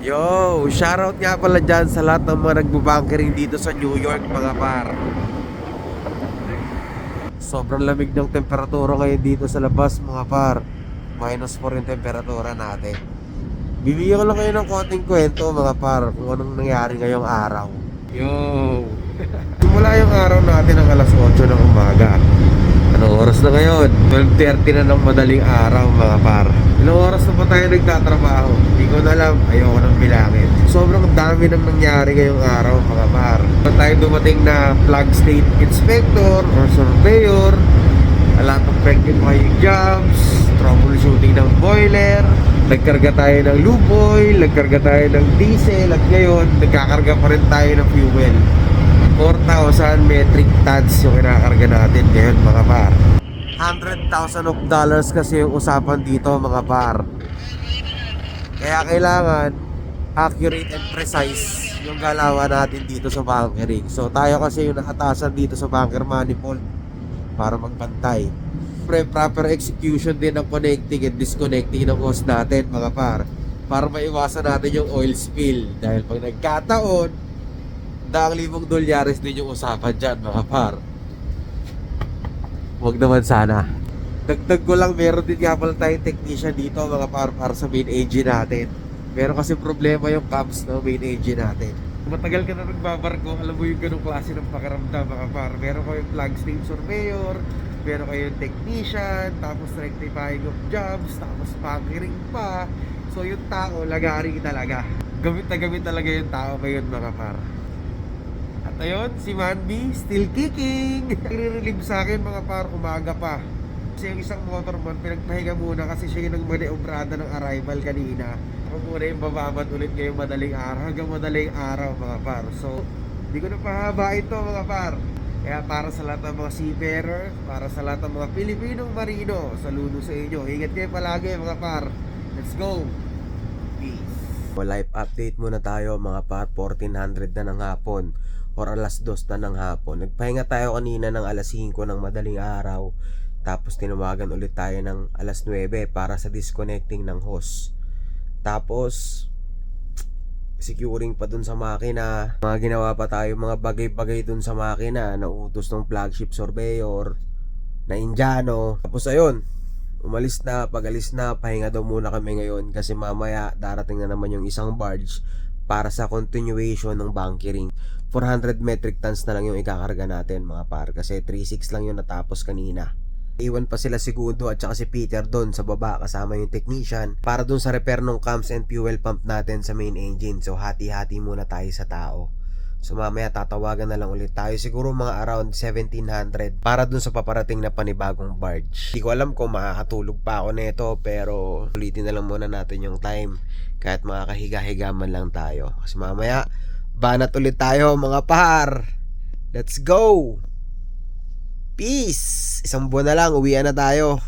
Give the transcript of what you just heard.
Yo, shoutout nga pala dyan sa lahat ng mga nagbubunkering dito sa New York mga par. Sobrang lamig ng temperatura ngayon dito sa labas mga par. Minus 4 yung temperatura natin. Bibigyan ko lang kayo ng konting kwento mga par kung anong nangyari ngayong araw. Yo! Simula yung araw natin ng alas 8 ng umaga. Anong oras na ngayon? 12.30 na ng madaling araw mga par. Ilang oras na ba tayo nagtatrabaho? Hindi ko na alam. Ayoko nang bilangin. Sobrang dami nang nangyari ngayong araw mga par. Meron tayo dumating na flag state inspector or surveyor. A lot of pregnant fire jobs. Troubleshooting ng boiler. Nagkarga tayo ng lube oil. Nagkarga tayo ng diesel. At ngayon, nagkakarga pa rin tayo ng fuel. 4,000 metric tons yung kinakarga natin ngayon mga par. 100,000 of dollars kasi yung usapan dito mga par. Kaya kailangan accurate and precise yung galawan natin dito sa bunkering. So tayo kasi yung nakatasan dito sa bunker manifold para magbantay. Pre proper execution din ng connecting and disconnecting ng hose natin mga par para maiwasan natin yung oil spill dahil pag nagkataon daang libong dolyares din yung usapan dyan mga par Huwag naman sana. Dagdag ko lang, meron din nga pala tayong technician dito mga par para sa main engine natin. Meron kasi problema yung cams ng main engine natin. Matagal ka na nagbabarko, alam mo yung ganong klase ng pakiramdam mga par. Meron kayong flag state surveyor, meron kayong technician, tapos rectifying of jobs, tapos bunkering pa. So yung tao, lagari talaga. Gamit na gamit talaga yung tao ngayon mga par. Ayun, si Manby, still kicking! Nagre-relieve sa akin mga par, umaga pa. Kasi yung isang motorman, pinagpahinga muna kasi siya yung nagmaneobrada ng arrival kanina. Ako muna yung bababad ulit ngayong madaling araw, hanggang madaling araw mga par. So, hindi ko na pahaba ito mga par. Kaya para sa lahat ng mga seafarer, para sa lahat ng mga Pilipinong marino, saludo sa inyo. Ingat kayo palagi mga par. Let's go! Peace! Live update muna tayo mga par, 1400 na ng hapon or alas 2 na ng hapon. Nagpahinga tayo kanina ng alas 5 ng madaling araw. Tapos tinawagan ulit tayo ng alas 9 para sa disconnecting ng hose. Tapos securing pa dun sa makina. Mga ginawa pa tayo mga bagay-bagay dun sa makina na utos ng flagship surveyor na Indiano. Tapos ayun, umalis na, pagalis na, pahinga daw muna kami ngayon kasi mamaya darating na naman yung isang barge para sa continuation ng bunkering. 400 metric tons na lang yung ikakarga natin mga par kasi 36 lang yung natapos kanina. Iwan pa sila si Gudo at saka si Peter doon sa baba kasama yung technician para doon sa repair ng cams and fuel pump natin sa main engine. So hati-hati muna tayo sa tao. So mamaya tatawagan na lang ulit tayo siguro mga around 1700 para dun sa paparating na panibagong barge. Hindi ko alam kung makakatulog pa ako nito pero ulitin na lang muna natin yung time kahit makakahiga-higa man lang tayo. Kasi mamaya banat ulit tayo mga par. Let's go! Peace! Isang buwan na lang, uwian na tayo.